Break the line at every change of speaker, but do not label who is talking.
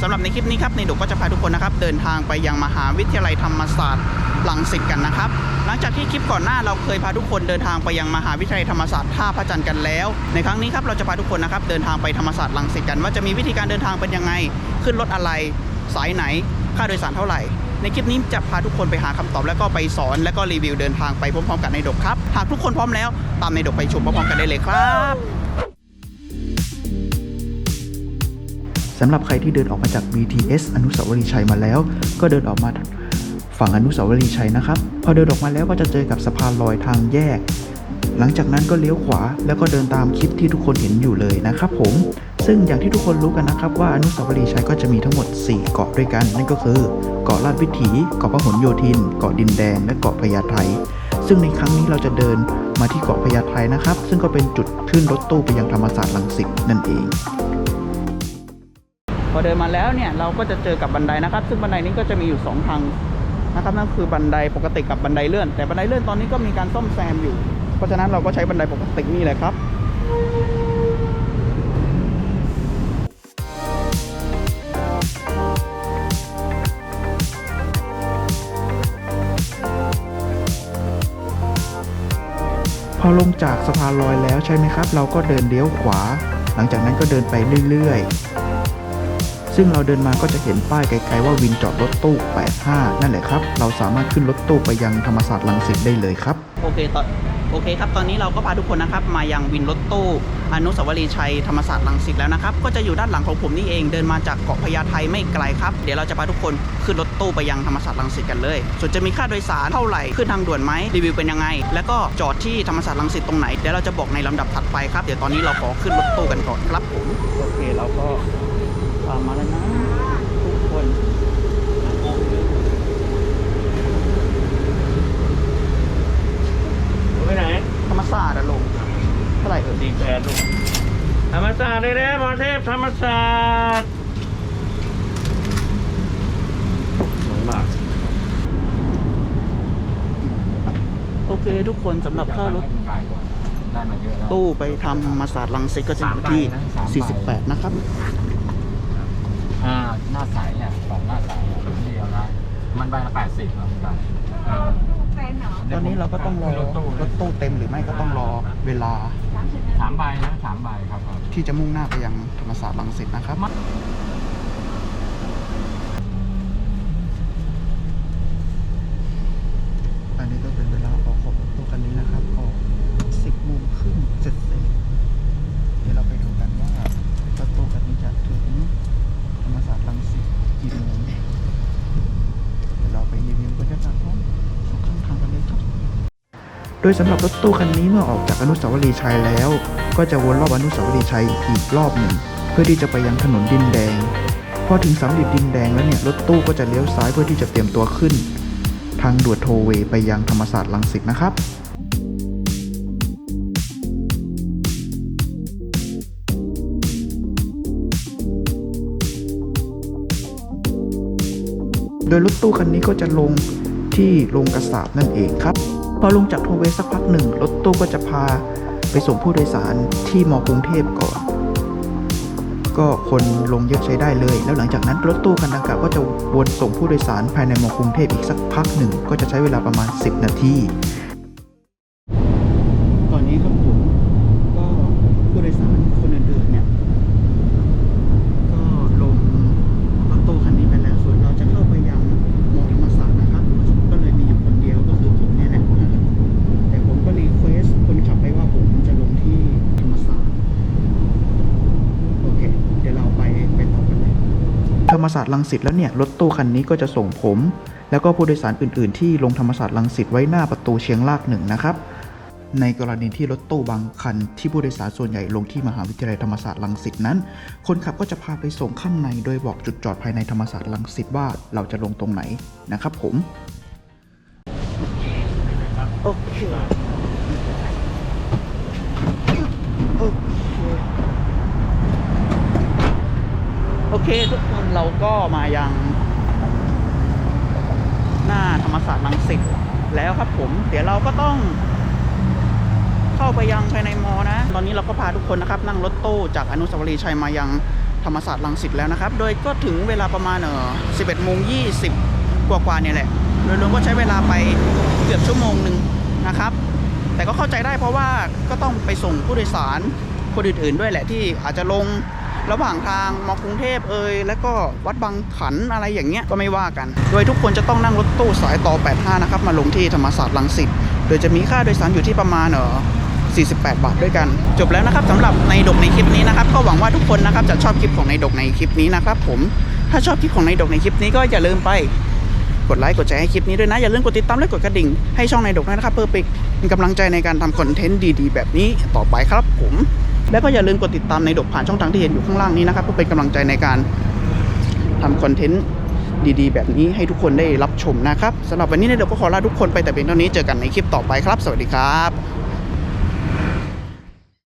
สำหรับในคลิปนี้ครับในดุกก็จะพาทุกคนนะครับเดินทางไปยังมหาวิทยาลัยธรรมศาสตร์ลังสิตกันนะครับ หลังจากที่คลิปก่อนหน้าเราเคยพาทุกคนเดินทางไปยังมหาวิทยาลัยธรรมศาสตร์ท่าพระจันทร์กันแล้ว ในครั้งนี้ครับเราจะพาทุกคนนะครับเดินทางไปธรรมศาสตร์ลังสิตกัน ว่าจะมีวิธีการเดินทางเป็นยังไง ขึ้นรถอะไรสายไหน ค่าโดยสารเท่าไหร่ในคลิปนี้จะพาทุกคนไปหาคำตอบแล้วก็ไปสอนแล้วก็รีวิวเดินทางไปพร้อมๆ กันในดกครับ หากทุกคนพร้อมแล้ว ตามในดกไปชมพร้อมๆกันได้เลยครับ
สำหรับใครที่เดินออกมาจาก BTS อนุสาวรีย์ชัยมาแล้ว ก็เดินออกมาฝั่งอนุสาวรีย์ชัยนะครับ พอเดินออกมาแล้วก็จะเจอกับสะพานลอยทางแยก หลังจากนั้นก็เลี้ยวขวาแล้วก็เดินตามคลิปที่ทุกคนเห็นอยู่เลยนะครับผม ซึ่งอย่างที่ทุกคนรู้กันนะครับว่าอนุสาวรีย์ชัยก็จะมีทั้งหมด 4 เกาะด้วยกัน นั่นก็คือเกาะลาดวิถี เกาะพหลโยธิน เกาะดินแดง และเกาะพญาไทซึ่งในครั้งนี้เราจะเดินมาที่เกาะพญาไทนะครับ ซึ่งก็เป็นจุดขึ้นรถตู้ไปยังธรรมศาสตร์ลังสิตนั่นเอง
อเดินมาแล้วเนี่ยเราก็จะเจอกับบันไดนะครับ ซึ่งบันไดนี้ก็จะมีอยู่ 2 ทางนะครับนั่นคือบันไดปกติกับบันไดเลื่อน แต่บันไดเลื่อนตอนนี้ก็มีการซ่อมแซมอยู่ เพราะฉะนั้นเราก็ใช้บันไดปกตินี่แหละครับ
พอลงจากสะพานลอยแล้วใช่ไหมครับ เราก็เดินเลี้ยวขวา หลังจากนั้นก็เดินไปเรื่อยๆ ซึ่งเราเดินมาก็จะเห็นป้ายไกลๆว่าวินจอดรถตู้ 85 นั่นแหละครับ เราสามารถขึ้นรถตู้ไปยังธรรมศาสตร์ลังสิตได้เลยครับ
โอเคตอนโอเคครับ ตอนนี้เราก็พาทุกคนนะครับ มายังวินรถตู้อนุสาวรีย์ชัยธรรมศาสตร์ลังสิตแล้วนะครับ ก็จะอยู่ด้านหลังของผมนี่เอง เดินมาจากเกาะพญาไทไม่ไกลครับ เดี๋ยวเราจะพาทุกคนขึ้นรถตู้ไปยังธรรมศาสตร์ลังสิตกันเลย ส่วนจะมีค่าโดยสารเท่าไหร่ ขึ้นทางด่วนไหมรีวิวเป็นยังไง แล้วก็จอดที่ธรรมศาสตร์ลังสิตตรงไหน เดี๋ยวเราจะบอกในลำดับถัดไปครับ เดี๋ยวตอนนี้เราขอขึ้นรถตู้กันก่อนครับผม โอเค เราก็ตามมาแล้วนะทุกคน
ไปไหน
ธรรมศาสตร์อะลงเท่าไหร่เออ
ดีแปดลูกธรรมศาสตร์เลยนะหมอเทพธรรมศาสตร์สวยมาก
โอเคทุกคนสำหรับค่ารถตู้ไปทำธรรมศาสตร์ลังสิตก็จะอยู่ที่ 48 นะครับ
อ่าหน้าใสเนี่ยสองหน้าใสอะเดียวนะ มันใบละแปดสิบเหมือนกั นเออ
ตอนนี้เราก็ต้องรอรถตู้เต็มหรือไม่ก็ต้องรอเวลา
สามใบนะสามใบครับผม
ที่จะมุ่งหน้าไปยังธรรมศาสตร์ลังสิตนะครับ อันนี้ก็เป็นเวลาออกของรถตู้คันนี้นะครับออก10โมงครึ่งเสร็จเสร็จเดี๋ยวเราไปดูกันว่ารถตู้คันนี้จะถึงธรรมศาสตร์ลังสิตกี่โมงเดี๋ยวเราไปรีวิวบรรยากาศพร้อมสองข้างทางกันเลยครับ
โดยสำหรับรถตู้คันนี้เมื่อออกจากอนุสาวรีย์ชัยแล้ว ก็จะวนรอบอนุสาวรีย์ชัยอีกรอบหนึ่ง เพื่อที่จะไปยังถนนดินแดง พอถึงสามเหลี่ยมดินแดงแล้วเนี่ยรถตู้ก็จะเลี้ยวซ้ายเพื่อที่จะเตรียมตัวขึ้น ทางด่วนโทเวไปยังธรรมศาสตร์ลังสิตนะครับโดยรถตู้คันนี้ก็จะลงที่ลงกระสาบนั่นเองครับ พอลงจากโทเวย์สักพักหนึ่ง รถตู้ก็จะพาไปส่งผู้โดยสารที่มอกรุงเทพก่อน ก็คนลงเยอะใช้ได้เลย แล้วหลังจากนั้นรถตู้คันดังกล่าวก็จะวนส่งผู้โดยสารภายในมอกรุงเทพอีกสักพักหนึ่ง ก็จะใช้เวลาประมาณ 10 นาที
ตอนนี้ครับผมก็ผู้โดยสารคนอื่นๆเนี่ย ก็ลงรถตู้คันนี้ไปแล้ว ส่วนเราจะเข้าไปยังมอธรรมศาสตร์นะครับ ก็เลยมีอยู่คนเดียวก็คือผมเนี่ยแหละนะครับแต่ผมก็รีเควสคนขับไปว่าผมจะลงที่ธรรมศาสตร์โอเค เดี๋ยวเราไปไปต่อกันเลย
ธรร มศาสตร์ลังสิตแล้วเนี่ยรถตู้คันนี้ก็จะส่งผม แล้วก็ผู้โดยสารอื่น ๆ ที่ลงธรรมศาสตร์ลังสิตไว้หน้าประตูเชียงรากหนึ่งนะครับในกรณีที่รถตู้บางคันที่ผู้โดยสารส่วนใหญ่ลงที่มหาวิทยาลัยธรรมศาสตร์ลังสิตนั้น คนขับก็จะพาไปส่งข้างในโดยบอกจุดจอดภายในธรรมศาสตร์ลังสิตว่าเราจะลงตรงไหนนะครับผม
โอเค โอเค โอ เคทุกคนเราก็มายังหน้าธรรมศาสตร์ลังสิตแล้วครับผม เดี๋ยวเราก็ต้องเข้าไปยังภายในมอนะ ตอนนี้เราก็พาทุกคนนะครับ นั่งรถตู้จากอนุสาวรีย์ชัยมายังธรรมศาสตร์รังสิตแล้วนะครับ โดยก็ถึงเวลาประมาณเออ11โมง20 กว่าๆเนี่ยแหละ โดยรวมก็ใช้เวลาไปเกือบชั่วโมงหนึ่งนะครับ แต่ก็เข้าใจได้เพราะว่าก็ต้องไปส่งผู้โดยสารคนอื่นๆด้วยแหละที่อาจจะลง ระหว่างทางมอกรุงเทพเอยแล้วก็วัดบางขันอะไรอย่างเงี้ยก็ไม่ว่ากัน โดยทุกคนจะต้องนั่งรถตู้สายต่อ 85 นะครับ มาลงที่ธรรมศาสตร์รังสิตโดยจะมีค่าโดยสารอยู่ที่ประมาณเออ48 บาทด้วยกัน จบแล้วนะครับสำหรับในดกในคลิปนี้นะครับก็หวังว่าทุกคนนะครับจะชอบคลิปของในดกในคลิปนี้นะครับผมถ้าชอบคลิปของในดกในคลิปนี้ก็อย่าลืมไปกดไลค์กดแชร์ให้คลิปนี้ด้วยนะอย่าลืมกดติดตามและกดกระดิ่งให้ช่องในดกด้วยนะครับเพื่อเป็นกำลังใจในการทำคอนเทนต์ดีๆ แบบนี้ต่อไปครับผม แล้วก็อย่าลืมกดติดตามในดกผ่านช่องทางที่เห็นอยู่ข้างล่างนี้นะครับเพื่อเป็นกำลังใจในการทำคอนเทนต์ดีๆ แบบนี้ให้ทุกคนได้รับชมนะครับสำหรับวันนี้ในดกก็ขอลาทุกคนไปแต่เพียงเท่านี้เจอกันในคลิปต่อไปครับ สวัสดีครับ